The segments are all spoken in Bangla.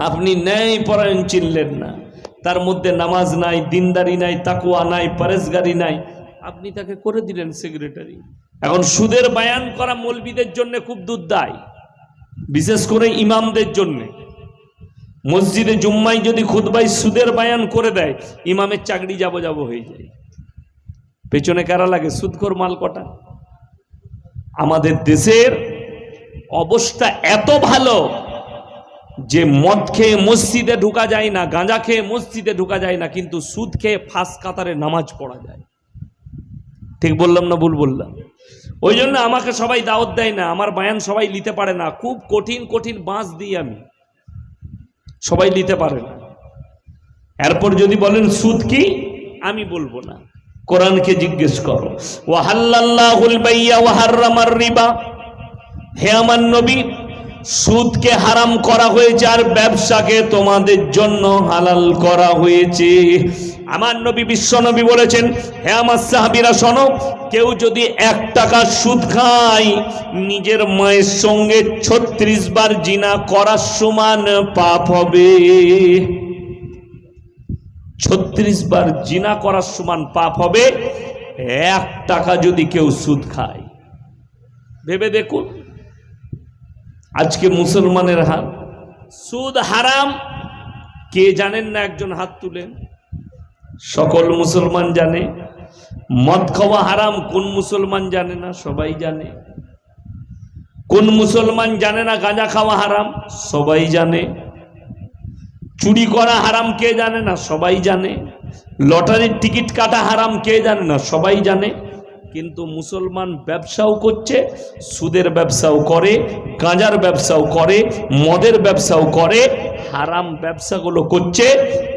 আপনি ন্যায় পরায়ণ চিনলেন না। তার মধ্যে নামাজ নাই, দিনদারি নাই তাকুয়া নাই পরেশগারি নাই। আপনি তাকে করে দিলেন সেক্রেটারি এখন সুদের বায়ান করা মৌলবিদের জন্য খুব দুর্দায়। বিশেষ করে ইমামদের জন্যে। মসজিদে জুম্মাই যদি খুদবাই সুদের বায়ান করে দেয়, ইমামের চাকরি যাব যাব হয়ে যায়। পেছনে কারা লাগে? সুদখোর মাল কটা? আমাদের দেশের অবস্থা এত ভালো যে মদ খেয়ে মসজিদে ঢুকা যায় না, গাঁজা খেয়ে মসজিদে ঢুকা যায় না, কিন্তু সুদ খেয়ে ফাঁস কাতারে নামাজ পড়া যায়। ঠিক বললাম না ভুল বললাম? ওই জন্য আমাকে সবাই দাওয়াত দেয় না, আমার বায়ান সবাই নিতে পারে না, খুব কঠিন কঠিন বাঁশ দিই আমি। সবাই নিতে পারে না। এরপর যদি বলেন, সুদ কি? আমি বলব না। কোরআনকে জিজ্ঞেস করো ওয়াহাল্লাহুল বাইয়া রিবা? হে আমার নবী সুদকে হারাম করা হয়েছে আর ব্যবসাকে তোমাদের জন্য হালাল করা হয়েছে। আমার নবী বিশ্ব নবী বলেছেন, হে আমার সাহাবিরা, শোনো, কেউ যদি এক টাকা সুদ খায়, নিজের মায়ের সঙ্গে ছত্রিশ বার জিনা করার সমান পাপ হবে। ছত্রিশ বার জিনা করার সমান পাপ হবে। এক টাকা যদি কেউ সুদ খায়। ভেবে দেখুন আজকে মুসলমানের হাত। সুদ হারাম। কে জানেন না একজন হাত তুলেন? সকল মুসলমান জানে। মদ খাওয়া হারাম কোন মুসলমান জানে না? সবাই জানে। কোন মুসলমান জানে না গাঁজা খাওয়া হারাম? সবাই জানে। চুরি করা হারাম কে জানে না? সবাই জানে। লটারির টিকিট কাটা হারাম কে জানে না? সবাই জানে। কিন্তু মুসলমান ব্যবসাও করছে, সুদের ব্যবসাও করে, গাঁজার ব্যবসাও করে, মদের ব্যবসাও করে, হারাম ব্যবসাগুলো করছে,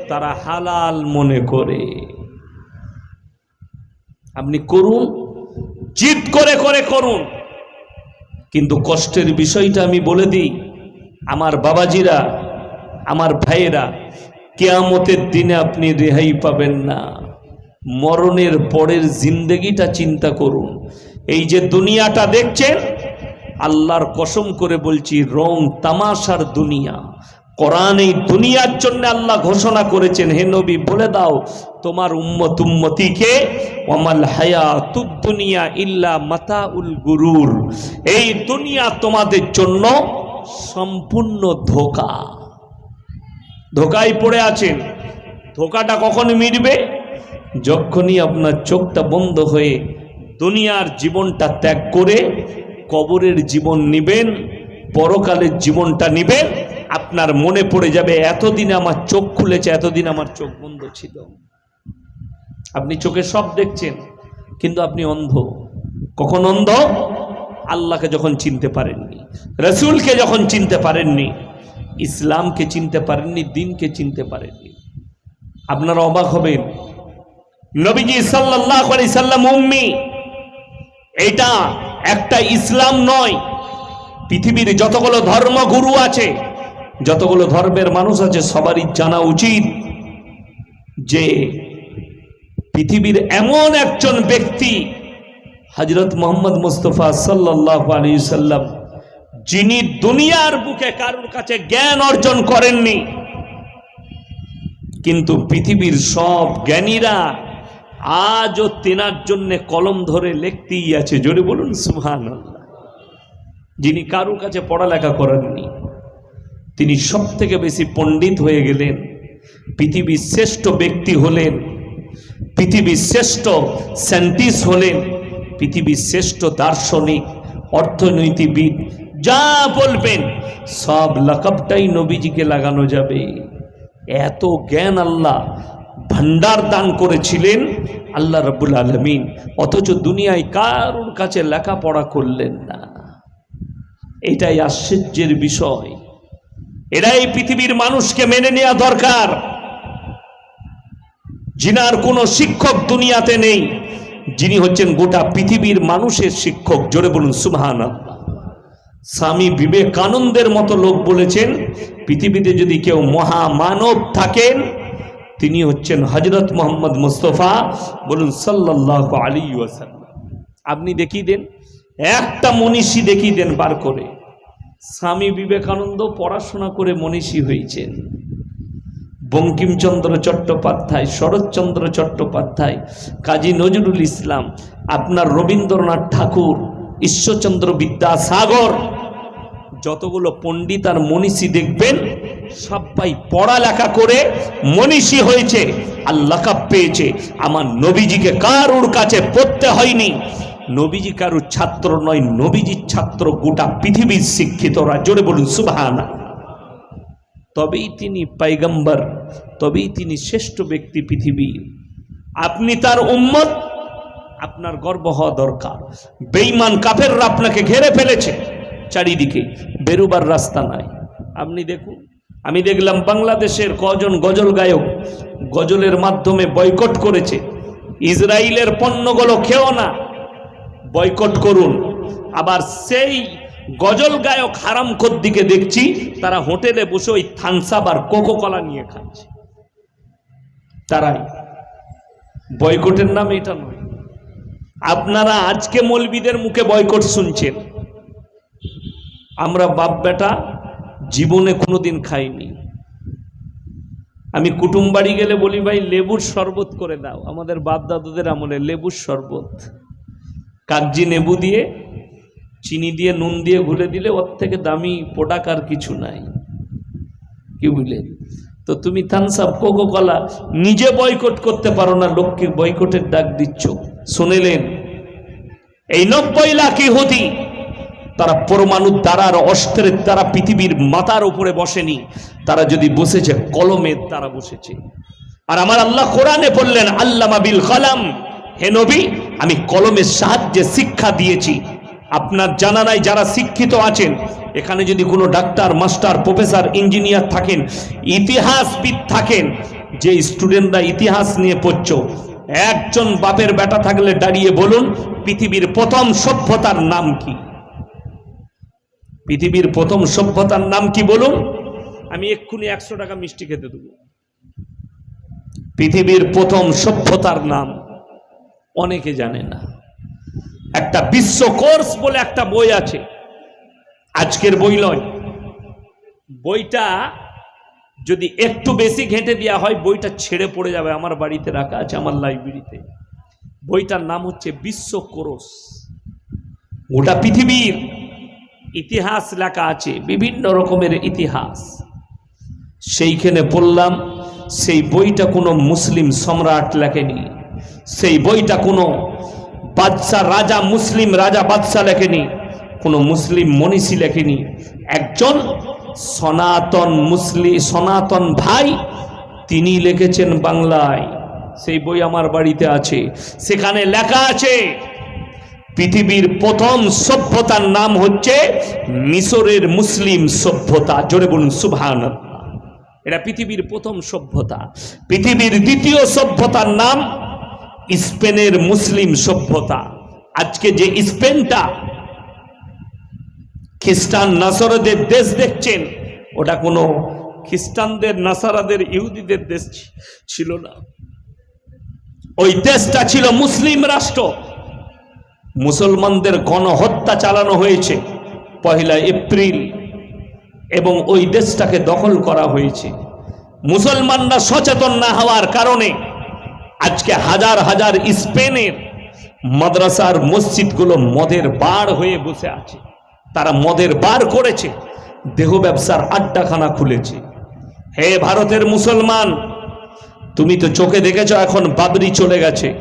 তারা হালাল মনে করে। আপনি করুন, জিদ করে করে করুন। কিন্তু কষ্টের বিষয়টা আমি বলে দিই, আমার বাবাজিরা, আমার ভাইয়েরা, কেয়ামতের দিনে আপনি রেহাই পাবেন না। মরণের পরের জিন্দগিটা চিন্তা করুন। এই যে দুনিয়াটা দেখছেন, আল্লাহর কসম করে বলছি, রং তামাশার দুনিয়া। কোরআন এই দুনিয়ার জন্য আল্লাহ ঘোষণা করেছেন, হে নবী, বলে দাও, তোমার উম্মত উম্মতিকে ওমাল হায়াতুদ দুনিয়া ইল্লা মাতা উল গুরুর। এই দুনিয়া তোমাদের জন্য সম্পূর্ণ ধোকা। ধোকায় পড়ে আছেন। ধোকাটা কখন মিটবে? যখনই আপনার চোখটা বন্ধ হয়ে দুনিয়ার জীবনটা ত্যাগ করে কবরের জীবন নিবেন, পরকালের জীবনটা নিবেন, আপনার মনে পড়ে যাবে, এতদিন আমার চোখ খুলেছে, এতদিন আমার চোখ বন্ধ ছিল। আপনি চোখে সব দেখছেন, কিন্তু আপনি অন্ধ। কখন অন্ধ? আল্লাহকে যখন চিনতে পারেননি, রসুলকে যখন চিনতে পারেননি, ইসলামকে চিনতে পারেননি, দিনকে চিনতে পারেননি। আপনারা অবাক হবেন নবীজি সাল্লাল্লাহু আলাইহি সাল্লাম, উম্মি এটা একটা ইসলাম নয়। পৃথিবীর যতগুলো ধর্মগুরু আছে, যতগুলো ধর্মের মানুষ আছে, সবারই জানা উচিত যে পৃথিবীর এমন একজন ব্যক্তি হজরত মোহাম্মদ মুস্তফা সাল্লাহ আলী সাল্লাম, যিনি দুনিয়ার বুকে কারোর কাছে জ্ঞান অর্জন করেননি। কিন্তু পৃথিবীর সব জ্ঞানীরা আজও তেনার জন্য কলম ধরে লিখতেই আছে। জোরে বলুন সুহান যিনি কারোর কাছে পড়ালেখা করেননি, তিনি সব থেকে বেশি পণ্ডিত হয়ে গেলেন, পৃথিবীর শ্রেষ্ঠ ব্যক্তি হলেন, পৃথিবীর শ্রেষ্ঠ সায়েন্টিস্ট হলেন, পৃথিবীর শ্রেষ্ঠ দার্শনিক, অর্থনীতিবিদ, যা বলবেন, সব লকবটাই নবীজিকে লাগানো যাবে। এত জ্ঞান আল্লাহ ভান্ডার দান করেছিলেন আল্লাহ রব্বুল আলমিন। অথচ দুনিয়ায় কারোর কাছে লেখাপড়া করলেন না। এটাই আশ্চর্যের বিষয়। এরাই পৃথিবীর মানুষকে মেনে নেওয়া দরকার। যিনার কোনো শিক্ষক দুনিয়াতে নেই। যিনি হচ্ছেন গোটা পৃথিবীর মানুষের শিক্ষক। জোরে বলুন সুবহান স্বামী বিবেকানন্দের মতো লোক বলেছেন, পৃথিবীতে যদি কেউ মহামানব থাকেন তিনি হচ্ছেন হজরত মোহাম্মদ মুস্তফা বলুন সাল্লাহ আলী ওয়াসাল্লাম। আপনি দেখিয়ে দেন, একটা মনীষী দেখিয়ে দেন বার করে। স্বামী বিবেকানন্দ পড়াশোনা করে মনীষী হয়েছেন। বঙ্কিমচন্দ্র চট্টোপাধ্যায়, শরৎচন্দ্র চট্টোপাধ্যায়, কাজী নজরুল ইসলাম, আপনার রবীন্দ্রনাথ ঠাকুর, ঈশ্বরচন্দ্র বিদ্যাসাগর, যতগুলো পণ্ডিত আর মনীষী দেখবেন সবাই পড়ালেখা করে মনীষী হয়েছে, আর লাকাব পেয়েছে। আমার নবীজিকে কারুর কাছে পড়তে হয়নি। নবীজি কারুর ছাত্র নয়, নবীজির ছাত্র গোটা পৃথিবীর শিক্ষিতরা। জোরে বলুন, সুবহানা। তবেই তিনি পাইগম্বর, তবেই তিনি শ্রেষ্ঠ ব্যক্তি পৃথিবী। আপনি তার উম্মত, আপনার গর্ব হওয়া দরকার। বেঈমান কাফেররা আপনাকে ঘেরে ফেলেছে, চারিদিকে। বেরুবার রাস্তা নাই। আপনি দেখুন আমি দেখলাম বাংলাদেশের কজন গজল গায়ক গজলের মাধ্যমে বয়কট করেছে। ইসরায়েলের পণ্যগুলো খেও না, বয়কট করুন। আবার সেই গজল গায়ক হারাম দিকে দেখছি, তারা হোটেলে বসে ওই থানসাপ আর কোকো কলা নিয়ে খাচ্ছে। তারাই। বয়কটের নাম এটা নয়। আপনারা আজকে মলবিদের মুখে বয়কট শুনছেন। আমরা বাপ বেটা জীবনে কোনোদিন খাইনি। আমি কুটুম বাড়ি গেলে বলি, ভাই, লেবুর শরবত করে দাও। আমাদের বাপ দাদুদের আমলে লেবুর শরবত। কাগজি নেবু দিয়ে, চিনি দিয়ে, নুন দিয়ে ঘুলে দিলে ওর থেকে দামি আর কিছু নাই। কি বুঝলে? তো তুমি থানসাপ কোকো কলা নিজে বয়কট করতে পারো না লোককে বয়কটের ডাক দিচ্ছ। শুনেলেন এই নব্বই লাখ ইহুদি তারা পরমাণু দ্বারার অস্ত্রের দ্বারা পৃথিবীর মাথার উপরে বসেনি। তারা যদি বসেছে কলমের তারা বসেছে। আর আমার আল্লাহ কোরআনে বললেন, আল্লামা বিল কলাম, হে নবী, আমি কলমের সাহায্যে শিক্ষা দিয়েছি। আপনার জানা নাই যারা শিক্ষিত আছেন, এখানে যদি কোনো ডাক্তার, মাস্টার, প্রফেসর, ইঞ্জিনিয়ার থাকেন, ইতিহাসবিদ থাকেন, যে স্টুডেন্টরা ইতিহাস নিয়ে পড়ছ, একজন বাপের বেটা থাকলে দাঁড়িয়ে বলুন, পৃথিবীর প্রথম সভ্যতার নাম কি? পৃথিবীর প্রথম সভ্যতার নাম কি বলুন? আমি এক্ষুনি একশো টাকা মিষ্টি খেতে দেবো। পৃথিবীর প্রথম সভ্যতার নাম অনেকে জানে না। একটা বিশ্ব কোর্স বলে একটা বই আছে। আজকের বই নয়। বইটা যদি একটু বেশি ঘেঁটে দেওয়া হয়, বইটা ছেড়ে পড়ে যাবে। আমার বাড়িতে রাখা আছে, আমার লাইব্রেরিতে। বইটার নাম হচ্ছে বিশ্ব কোরস। গোটা পৃথিবীর ইতিহাস লেখা আছে, বিভিন্ন রকমের ইতিহাস। সেইখানে পড়লাম, সেই বইটা কোনো মুসলিম সম্রাট লেখেনি। সেই বইটা কোনো বাদশাহ রাজা, মুসলিম রাজা, বাদশাহ লেখেনি। কোনো মুসলিম মনীষী লেখেনি। একজন সনাতন মুসলিম সনাতন ভাই তিনি লিখেছেন বাংলায়। সেই বই আমার বাড়িতে আছে। সেখানে লেখা আছে পৃথিবীর প্রথম সভ্যতার নাম হচ্ছে মিশরের মুসলিম সভ্যতা। জোরে বলুন সুভান এটা পৃথিবীর প্রথম সভ্যতা। পৃথিবীর দ্বিতীয় সভ্যতার নাম স্পেনের মুসলিম সভ্যতা। আজকে যে স্পেনটা খ্রিস্টান নাসরদের দেশ দেখছেন, ওটা কোনো খ্রিস্টানদের, নাসারাদের, ইহুদিদের দেশ ছিল না। ওই দেশটা ছিল মুসলিম রাষ্ট্র। মুসলমানদের গণহত্যা চালানো হয়েছে পহেলা এপ্রিল এবং ওই দেশটাকে দখল করা হয়েছে। মুসলমানরা সচেতন না হওয়ার কারণে আজকে হাজার হাজার স্পেনের মাদ্রাসার মসজিদগুলো মদের বার হয়ে বসে আছে। তারা মদের বার করেছে, দেহ ব্যবসার আড্ডাখানা খুলেছে। হে ভারতের মুসলমান, তুমি তো চোখে দেখেছ এখন বাবরি চলে গেছে।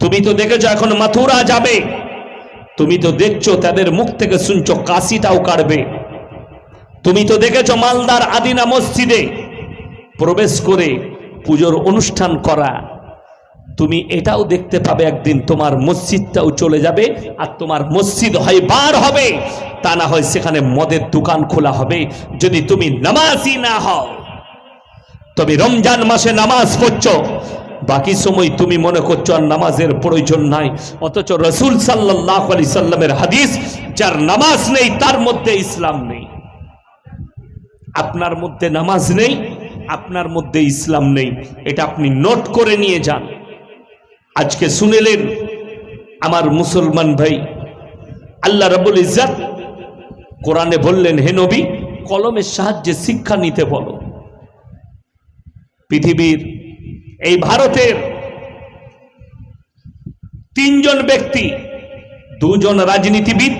তুমি তো দেখেছ এখন মাথুরা যাবে। তুমি তো দেখছ তাদের মুখ থেকে শুনছো কাশিটাও কাটবে তুমি তো দেখেছ মালদার আদিনা মসজিদে প্রবেশ করে পুজোর অনুষ্ঠান করা। তুমি এটাও দেখতে পাবে একদিন তোমার মসজিদটাও চলে যাবে আর তোমার মসজিদ হয় বার হবে। তা না হয় সেখানে মদের দোকান খোলা হবে যদি তুমি নামাজই না হও। তবে রমজান মাসে নামাজ পড়ছো বাকি সময় তুমি মনে করছ আর নামাজের প্রয়োজন নাই। অথচ রসুল সাল্লাহ আলি সাল্লামের হাদিস, যার নামাজ নেই, তার মধ্যে ইসলাম নেই। আপনার মধ্যে নামাজ নেই, আপনার মধ্যে ইসলাম নেই। এটা আপনি নোট করে নিয়ে যান। আজকে শুনেলেন, আমার মুসলমান ভাই, আল্লাহ রাবুল ইজ্জাত কোরআনে বললেন, হে নবী, কলমের সাহায্যে শিক্ষা নিতে বলো। পৃথিবীর এই ভারতের তিনজন ব্যক্তি, দুজন রাজনীতিবিদ,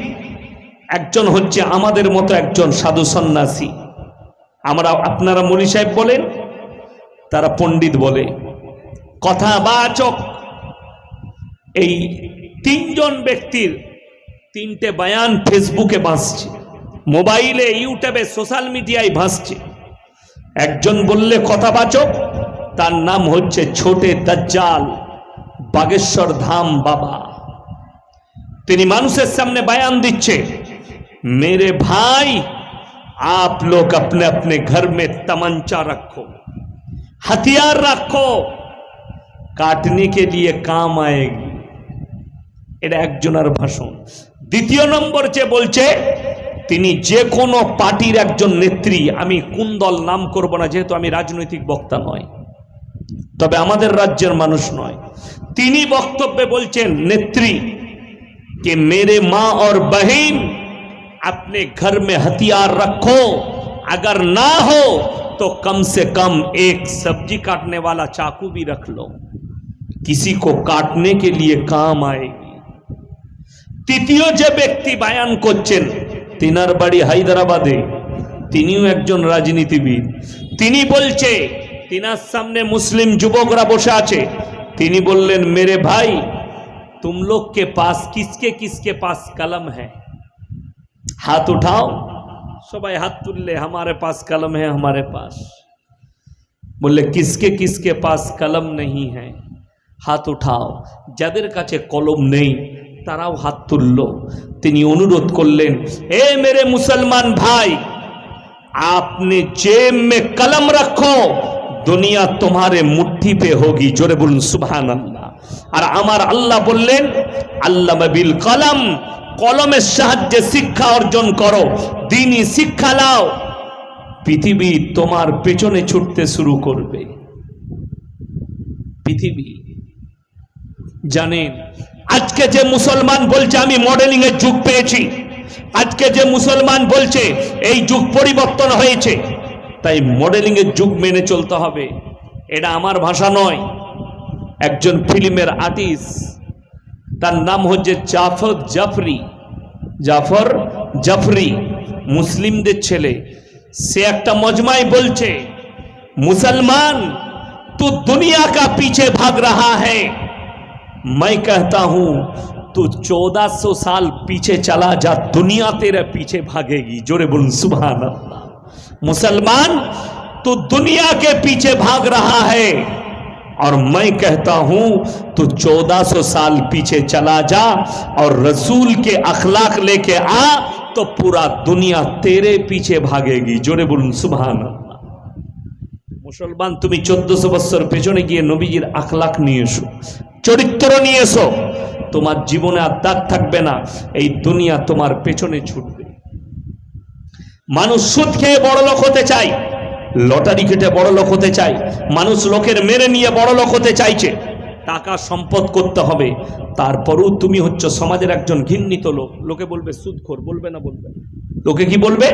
একজন হচ্ছে আমাদের মতো একজন সাধু সন্ন্যাসী। আমরা আপনারা মনি সাহেব বলেন, তারা পণ্ডিত বলে। কথা বাচক এই তিনজন ব্যক্তির তিনটে বয়ান ফেসবুকে ভাসছে, মোবাইলে, ইউটিউবে, সোশ্যাল মিডিয়ায় ভাসছে। একজন বললে কথাবাচক তার নাম হচ্ছে ছোটে দাজ্জাল বাগেশ্বর ধাম বাবা তিনি মানুষের সামনে বয়ান দিচ্ছে मेरे भाई आप लोग अपने अपने घर में तमंचा रखो हथियार रखो काटने के लिए काम आएगी এটা একজনের ভাষণ দ্বিতীয় নম্বর যে বলছে তিনি যে কোনো পার্টির একজন নেত্রী আমি কোন দল নাম করব না যেহেতু আমি রাজনৈতিক বক্তা নয় তবে আমাদের রাজ্যের মানুষ নয় তিনি বক্তব্যে বলছেন নেত্রী कि मेरे माँ और बहन अपने घर में हथियार रखो अगर ना हो तो कम से कम एक सब्जी काटने वाला चाकू भी रख लो किसी को काटने के लिए काम आएगी তৃতীয় যে ব্যক্তি বায়ান করছেন তিনার বাড়ি হায়দ্রাবাদে তিনিও একজন রাজনীতিবিদ তিনি বলছে তিনার সামনে মুসলিম যুবকরা বসে আছে তিনি বললেন মেরে ভাই तुम लोग के पास किसके किसके पास कलम है हाथ उठाओ সবাই হাত তুললে हमारे पास कलम है हमारे पास বললে কিসকে কিসকে পাস কলম নেই হ্যাঁ হাত উঠাও যাদের কাছে কলম নেই তারাও হাত তুলল তিনি অনুরোধ করলেন এ মেরে মুসলমান ভাই आपने जेब में कलम रखो দুনিয়া তোমারে মুঠি পে হোগি, জোরে বলুন সুবহান আল্লাহ আর আমার আল্লাহ বললেন আল্লাহ বিল কলম, কলমের সাহায্যে শিক্ষা অর্জন করো, দিনই শিক্ষা লাও পৃথিবী তোমার পেছনে ছুটতে শুরু করবে। পৃথিবী, জানেন, আজকে যে মুসলমান বলছে, আমি মডেলিং এর যুগ পেয়েছি। আজকে যে মুসলমান বলছে, এই যুগ পরিবর্তন হয়েছে। তাই মডেলিং এর যুগ মেনে চলতে হবে এটা আমার ভাষা নয় একজন ফিল্মের আর্টিস্ট তার নাম হচ্ছে জাফর জাফরি জাফর জাফরি মুসলিমদের ছেলে সে একটা মজমায় বলছে মুসলমান तू दुनिया का पीछे भाग रहा है मैं कहता हूं तू 1400 साल पीछे चला जा दुनिया तेरे पीछे भागेगी जोरे बोल सुबह अल्लाह मुसलमान तू दुनिया के पीछे भाग रहा है और मैं कहता हूं तू 1400 साल पीछे चला जा और रसूल के अखलाक लेके आ तो पूरा दुनिया तेरे पीछे भागेगी जोरे बोलून सुबह अल्लाह মুসলমান তুমি চোদ্দশো বছর পেছনে গিয়ে নবীজির আখলাখ নিয়ে এসো চরিত্র নিয়ে এসো তোমার জীবনে আর দাগ থাকবে না এই দুনিয়া তোমার পেছনে ছুটবে মানুষ সুদ খেয়ে বড় লোক হতে চায়, লটারি কেটে বড় লোক হতে চায়, মানুষ লোকের মেরে নিয়ে বড় লোক হতে চাইছে, টাকা সম্পদ করতে হবে, তারপরেও তুমি হচ্ছে সমাজের একজন ঘৃণিত লোক। লোকে বলবে, সুদখোর। বলবে না, বলবে। লোকে কি বলবে?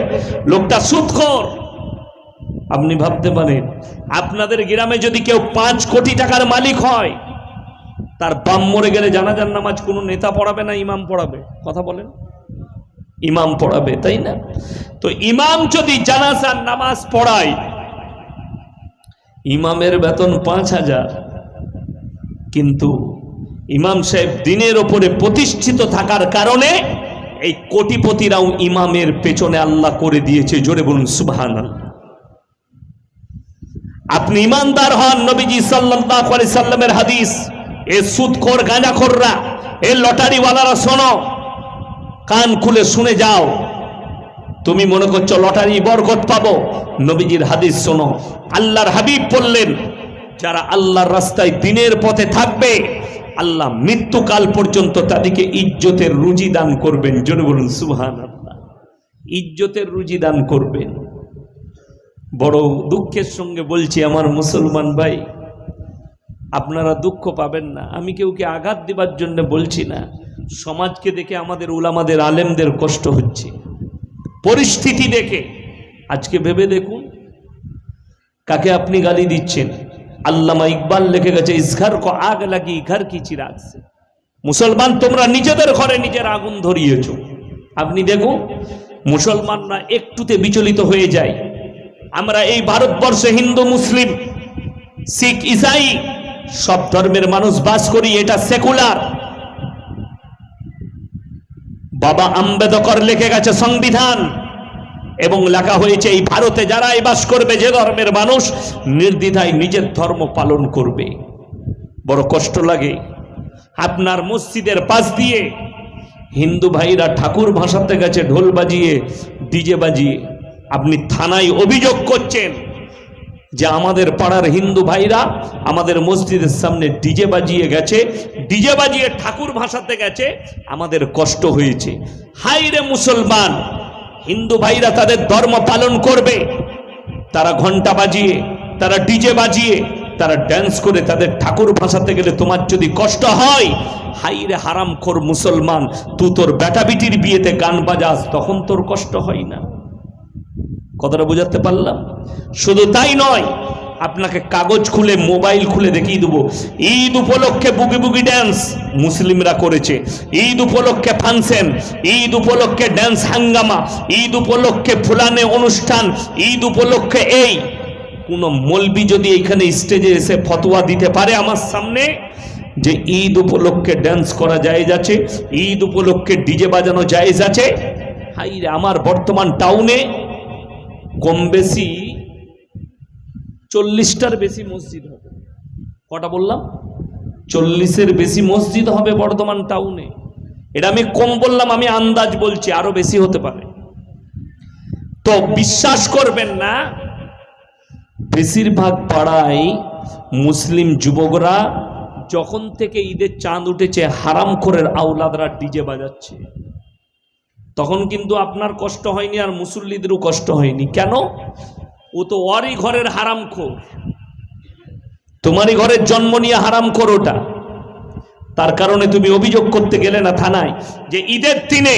লোকটা সুদখোর। আপনি ভাবতে পারেন, আপনাদের গ্রামে যদি কেউ পাঁচ কোটি টাকার মালিক হয়, তার বাম মরে গেলে জানাজার নামাজ কোনো নেতা পড়াবে না, ইমাম পড়াবে? কথা বলেন। ইমাম পড়াবে, তাই না? তো ইমাম যদি জানাজার নামাজ পড়ায়, ইমামের বেতন পাঁচ হাজার। কিন্তু ইমাম সাহেব দিনের ওপরে প্রতিষ্ঠিত থাকার কারণে এই কোটিপতিরাও ইমামের পেছনে আল্লাহ করে দিয়েছে, জোরে বলুন সুবহান আপনি ইমানদার হন, নবীজি আলাইহি সাল্লামের হাদিস, এ সুদখোর, গাঁজাখোররা, এ লটারিওয়ালারা শোনো কান খুলে শুনে যাও। তুমি মনে করছ লটারি বরকত পাবো। নবীজির হাদিস শোনো। আল্লাহর হাবিব বললেন, যারা আল্লাহর রাস্তায় দিনের পথে থাকবে, আল্লাহ মৃত্যুকাল পর্যন্ত তাদেরকে ইজ্জতের রুজি দান করবেন। জন্য বলুন আল্লাহ ইজ্জতের রুজি দান করবেন। বড় দুঃখের সঙ্গে বলছি, আমার মুসলমান ভাই, আপনারা দুঃখ পাবেন না। আমি কেউকে আঘাত দেবার জন্য বলছি না। সমাজকে দেখে আমাদের উলামাদের আলেমদের কষ্ট হচ্ছে। পরিস্থিতি দেখে। আজকে ভেবে দেখুন, কাকে আপনি গালি দিচ্ছেন। আল্লামা ইকবাল লিখে গেছে ইসঘর কো আগ লাগি, ঘর কি চিরাগ মুসলমান, তোমরা নিজেদের ঘরে নিজের আগুন ধরিয়েছ। আপনি দেখুন, মুসলমানরা একটুতে বিচলিত হয়ে যায়। আমরা এই ভারতবর্ষে হিন্দু, মুসলিম, শিখ, ইসাই, সব ধর্মের মানুষ বাস করি, এটা সেকুলার। বাবা আম্বেদকর লিখে গেছে সংবিধান। এবং লেখা হয়েছে, এই ভারতে যারাই বাস করবে যে ধর্মের মানুষ, নির্দ্বিধায় নিজের ধর্ম পালন করবে। বড় কষ্ট লাগে। আপনার মসজিদের পাশ দিয়ে হিন্দু ভাইরা ঠাকুর ভাষাতে গেছে, ঢোল বাজিয়ে, ডিজে বাজিয়ে। আপনি থানায় অভিযোগ করছেন। যে আমাদের পাড়ার হিন্দু ভাইরা আমাদের মসজিদের সামনে ডিজে বাজিয়ে গেছে, ডিজে বাজিয়ে ঠাকুর ভাসাতে গেছে, আমাদের কষ্ট হয়েছে। হাই রে মুসলমান, হিন্দু ভাইরা তাদের ধর্ম পালন করবে। তারা ঘণ্টা বাজিয়ে, তারা ডিজে বাজিয়ে, তারা ড্যান্স করে তাদের ঠাকুর ভাসাতে গেলে তোমার যদি কষ্ট হয় হাই রে হারাম খোর মুসলমান, তুই তোর বেটা বিটির বিয়েতে গান বাজাস, তখন তোর কষ্ট হয় না। কথাটা বোঝাতে পারলাম? শুধু তাই নয়, আপনাকে কাগজ খুলে, মোবাইল খুলে দেখিয়ে দেবো। ঈদ উপলক্ষে বুগি বুগি ড্যান্স মুসলিমরা করেছে। ঈদ উপলক্ষে ফাংশন, ঈদ উপলক্ষে ড্যান্স হাঙ্গামা, ঈদ উপলক্ষে ফুলানে অনুষ্ঠান, ঈদ উপলক্ষে এই। কোনো মলবি যদি এখানে স্টেজে এসে ফতোয়া দিতে পারে আমার সামনে, যে ঈদ উপলক্ষে ড্যান্স করা যায় যাচ্ছে ঈদ উপলক্ষে ডিজে বাজানো জায়েজ আছে হাই আমার বর্তমান টাউনে কম বেশি চল্লিশটার বেশি মসজিদ হবে। কটা বললাম? চল্লিশের বেশি মসজিদ হবে বর্ধমান টাউনে। এটা আমি কম বললাম, আমি আন্দাজ বলছি, আরও বেশি হতে পারে। তো বিশ্বাস করবেন না, বেশিরভাগ পাড়ায় মুসলিম যুবকরা যখন থেকে ঈদের চাঁদ উঠেছে হারাম হারামখোরের আউলাদরা ডিজে বাজাচ্ছে। তখন কিন্তু আপনার কষ্ট হয়নি আর মুসল্লিদেরও কষ্ট হয়নি। কেন? ও তো ওরই ঘরের হারাম খোর। তোমারই ঘরের জন্ম নিয়ে হারাম খোর ওটা। তার কারণে তুমি অভিযোগ করতে গেলে না থানায় যে ঈদের দিনে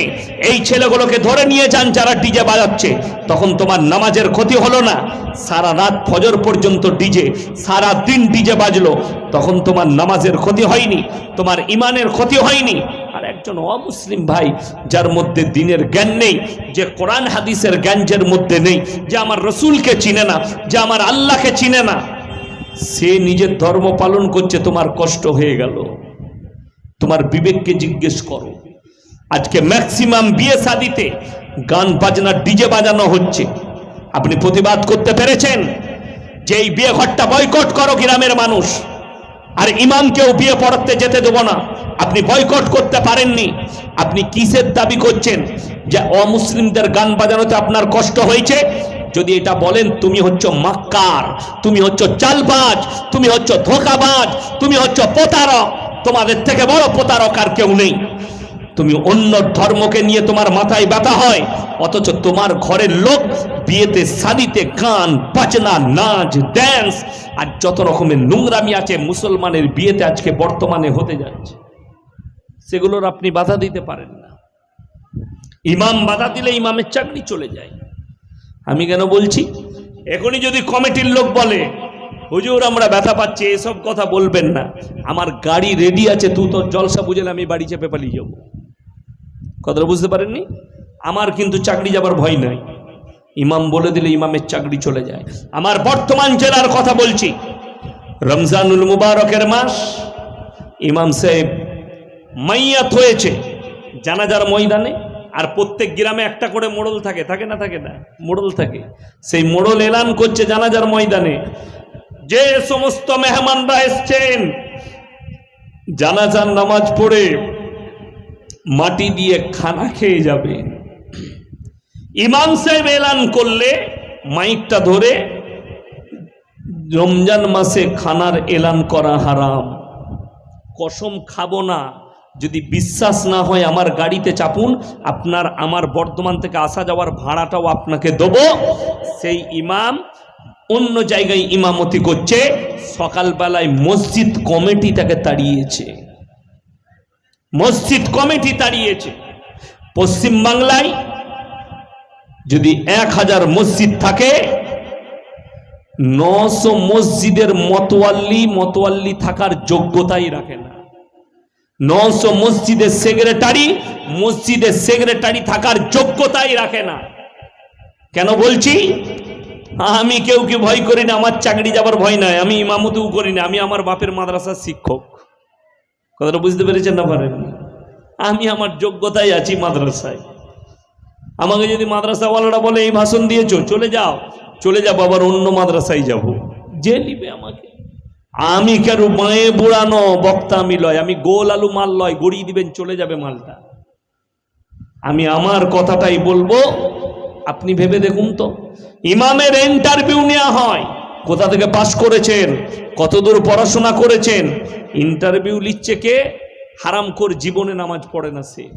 এই ছেলেগুলোকে ধরে নিয়ে যান যারা ডিজে বাজাচ্ছে। তখন তোমার নামাজের ক্ষতি হলো না। সারা রাত ফজর পর্যন্ত ডিজে, সারা দিন ডিজে বাজলো। তখন তোমার নামাজের ক্ষতি হয়নি, তোমার ইমানের ক্ষতি হয়নি একজন অমুসলিম ভাই যার মধ্যে দিনের জ্ঞান নেই, যে কোরআন হাদিসের জ্ঞান যার মধ্যে নেই, যে আমার রসুলকে চিনে না, যে আমার আল্লাহকে চিনে না, সে নিজের ধর্ম পালন করছে, তোমার কষ্ট হয়ে গেল। তোমার বিবেককে জিজ্ঞেস করো। আজকে ম্যাক্সিমাম বিয়ে শাদিতে গান বাজনা ডিজে বাজানো হচ্ছে। আপনি প্রতিবাদ করতে পেরেছেন? যে এই বিয়ে ঘরটা বয়কট করো গ্রামের মানুষ। আর ইমামকেও বিয়ে পড়াতে যেতে দেবো না। আপনি বয়কট করতে পারেননি। আপনি কিসের দাবি করছেন? যে অমুসলিমদের গান বাজানোতে আপনার কষ্ট হয়েছে? যদি এটা বলেন, তুমি হচ্ছ মাক্কার, তুমি হচ্ছ চালবাজ, তুমি হচ্ছ ধোকাবাজ, তুমি হচ্ছ প্রতারক। তোমাদের থেকে বড় প্রতারক আর কেউ নেই। তুমি অন্য ধর্মকে নিয়ে তোমার মাথায় ব্যথা হয়, অথচ তোমার ঘরের লোক বিয়েতে শাদিতে গান, বাজনা, নাচ ড্যান্স আর যত রকমের নোংরামি আছে, মুসলমানের বিয়েতে আজকে বর্তমানে হতে যাচ্ছে। সেগুলোর আপনি বাধা দিতে পারেন না। ইমাম বাধা দিলে ইমামের চাকরি চলে যায়। আমি কেন বলছি? এখনই যদি কমিটির লোক বলে হুজুর, আমরা ব্যথা পাচ্ছি, এসব কথা বলবেন না। আমার গাড়ি রেডি আছে, তুই তোর জলসা বুঝলে আমি বাড়ি চেপে পালিয়ে যাব। কথাটা বুঝতে পারেননি? আমার কিন্তু চাকরি যাবার ভয় নাই। ইমাম বলে দিলে ইমামের চাকরি চলে যায়। আমার বর্তমান জেলার কথা বলছি। রমজানুল মুবারকের মাস, ইমাম সাহেব মাইয়াত হয়েছে জানাজার ময়দানে, আর প্রত্যেক গ্রামে একটা করে মোড়ল থাকে থাকে না থাকে না? মোড়ল থাকে। সেই মোড়ল এলান করছে জানাজার ময়দানে। যে সমস্ত মেহমানরা এসছেন, জানাজার নামাজ পড়ে মাটি দিয়ে খানা খেয়ে যাবে। ইমাম সাহেব এলান করলে, মাইকটা ধরে, রমজান মাসে খানার এলান করা হারাম। কসম খাব না, যদি বিশ্বাস না হয় আমার গাড়িতে চাপুন, আপনার আমার বর্ধমান থেকে আসা যাওয়ার ভাড়াটাও আপনাকে দেবো। সেই ইমাম অন্য জায়গায় ইমামতি করছে, সকালবেলায় মসজিদ কমিটি তাকে তাড়িয়েছে। মসজিদ কমিটি তাড়িয়েছে। পশ্চিম বাংলায় যদি এক হাজার মসজিদ থাকে, নশো মসজিদের মতোয়াল্লি মতোয়াল্লি থাকার যোগ্যতাই রাখে না। নশো মসজিদের সেক্রেটারি মসজিদের সেক্রেটারি থাকার যোগ্যতাই রাখে না। কেন বলছি? আমি কেউ কি ভয় করি না? আমার চাকরি যাবার ভয় নাই। আমি ইমামতিও করি না। আমি আমার বাপের মাদ্রাসার শিক্ষক। কথাটা বুঝতে পেরেছেন না পারেননি আমি আমার যোগ্যতায় আছি মাদ্রাসায়। আমাকে যদি মাদ্রাসাওয়ালারা বলে, এই ভাষণ দিয়েছ, চলে যাও। চলে যাব, আবার অন্য মাদ্রাসায় যাব। যে নিবে আমাকে। আমি কেন মায়ে বুড়ানো বক্তা আমি লয়। আমি গোল আলু মাল লয়। গড়িয়ে দিবেন, চলে যাবে মালটা। আমি আমার কথাটাই বলব। আপনি ভেবে দেখুন তো। ইমামের ইন্টারভিউ নেওয়া হয়। কোথা থেকে পাশ করেছেন? কতদূর পড়াশোনা করেছেন? ইন্টারভিউ লিখছে কে? হারামখোর জীবনে নামাজ পড়ে না সে।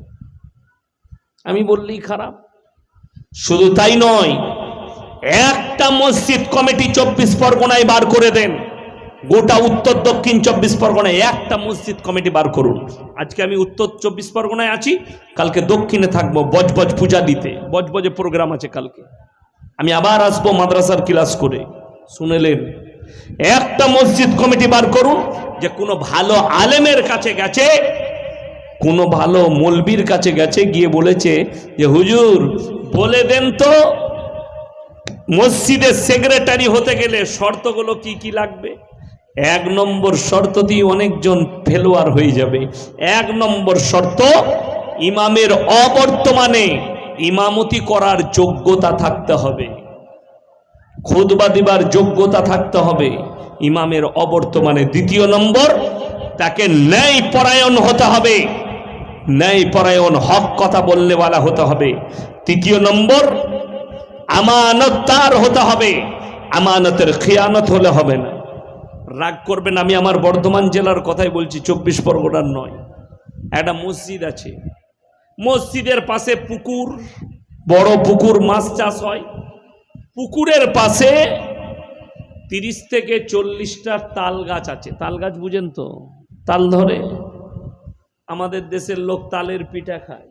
আমি বললেই খারাপ। শুধু তাই নয়, একটা মসজিদ কমিটি চব্বিশ পরগনায় বার করে দেন। গোটা উত্তর, দক্ষিণ চব্বিশ পরগনায় একটা মসজিদ কমিটি বার করুন। আজকে আমি উত্তর চব্বিশ পরগনায় আছি, কালকে দক্ষিণে থাকব বজবজ পূজা দিতে। বজবজে প্রোগ্রাম আছে কালকে। আমি আবার আসব মাদ্রাসার ক্লাস করে। শুনেলেন? একটা মসজিদ কমিটি বার করুন, যে কোনো ভালো আলেমের কাছে গেছে, কোনো ভালো মলবির কাছে গেছে, গিয়ে বলেছে যে, হুজুর, বলে দেন তো, মসজিদের সেক্রেটারি হতে গেলে শর্তগুলো কি কি লাগবে? এক নম্বর শর্ত দিয়ে অনেকজন ফেলোয়ার হয়ে যাবে। এক নম্বর শর্ত, ইমামের অবর্তমানে ইমামতি করার যোগ্যতা থাকতে হবে। খুদবা দিবার যোগ্যতা থাকতে হবে। ইমামের অবর্তমানে দ্বিতীয় নম্বর, তাকে ন্যায় পরায়ণ হতে হবে। ন্যায় পরায়ণ হক কথা বললেওয়ালা হতে হবে। তৃতীয় নম্বর আমানত তার হতে হবে। আমানতের খেয়ানত হলে হবে না। রাগ করবেন, আমি আমার বর্ধমান জেলার কথাই বলছি, চব্বিশ পরগনার নয়। একটা মসজিদ আছে। মসজিদের পাশে পুকুর, বড় পুকুর, মাছ চাষ হয়। পুকুরের পাশে তিরিশ থেকে চল্লিশটা তাল গাছ আছে। তাল গাছ বুঝেন তো? তাল ধরে। আমাদের দেশের লোক তালের পিঠা খায়।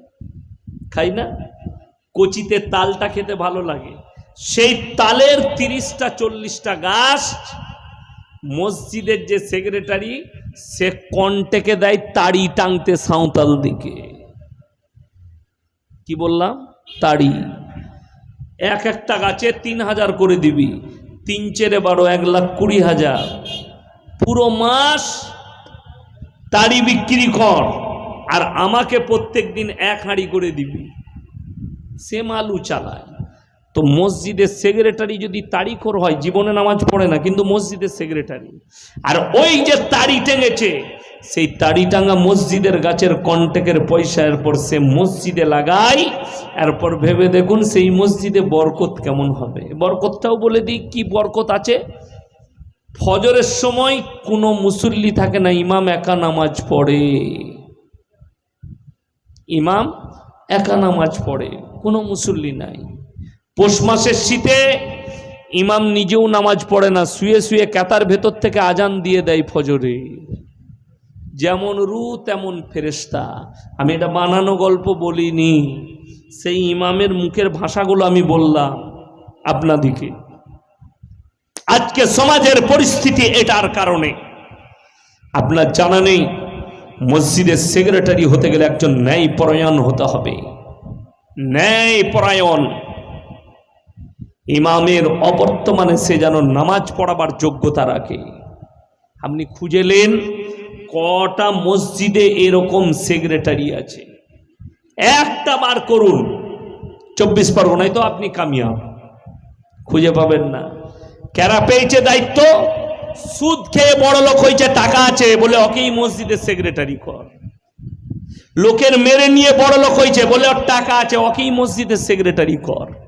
খাই না? কচিতে তালটা খেতে ভালো লাগে। সেই তালের তিরিশটা, চল্লিশটা গাছ মসজিদের যে সেক্রেটারি, সে কন্টেকে দেয় তাড়ি টাংতে সাঁওতাল দিকে। কি বললাম? তাড়ি এক একটা গাছে তিন হাজার করে দিবি, তিন চেরে বারো, এক লাখ কুড়ি হাজার। পুরো মাস তাড়ি বিক্রি কর, আর আমাকে প্রত্যেক দিন এক হাঁড়ি করে দিবি। সে মালু চালায়। তো মসজিদের সেক্রেটারি যদি তারিখর হয়, জীবনে নামাজ পড়ে না, কিন্তু মসজিদের সেক্রেটারি। আর ওই যে তাড়ি টেঙেছে, সেই তাড়ি টাঙা মসজিদের গাছের কন্টেকের পয়সা, এরপর সে মসজিদে লাগাই, এরপর ভেবে দেখুন সেই মসজিদে বরকত কেমন হবে। বরকতটাও বলে দিই, কি বরকত আছে? ফজরের সময় কোনো মুসল্লি থাকে না, ইমাম একা নামাজ পড়ে। ইমাম একা নামাজ পড়ে, কোনো মুসল্লি নাই। পৌষ মাসের শীতে ইমাম নিজেও নামাজ পড়ে না, শুয়ে শুয়ে কাতার ভেতর থেকে আজান দিয়ে দেয় ফজরে। যেমন রু, তেমন ফেরেস্তা আমি এটা বানানো গল্প বলিনি, সেই ইমামের মুখের ভাষাগুলো আমি বললাম আপনাদিকে। আজকে সমাজের পরিস্থিতি এটার কারণে। আপনার জানা নেই, মসজিদের সেক্রেটারি হতে গেলে একজন ন্যায় পরায়ণ হতে হবে। ন্যায় পরায়ণ ইমামের অবর্তমানে সে যেন নামাজ পড়াবার যোগ্যতা রাখে। আপনি খুঁজেলেন কটা মসজিদে এরকম সেক্রেটারি আছে। একটা বার করুন। চব্বিশ পরগনায় তো আপনি কামিয়াব। খুঁজে পাবেন না। কেরা পেয়েছে দায়িত্ব? সুদ খেয়ে বড় লোক হয়েছে, টাকা আছে, বলে ওকেই মসজিদের সেক্রেটারি কর। লোকের মেরে নিয়ে বড় লোক হয়েছে, বলে ওর টাকা আছে, ওকেই মসজিদের সেক্রেটারি কর।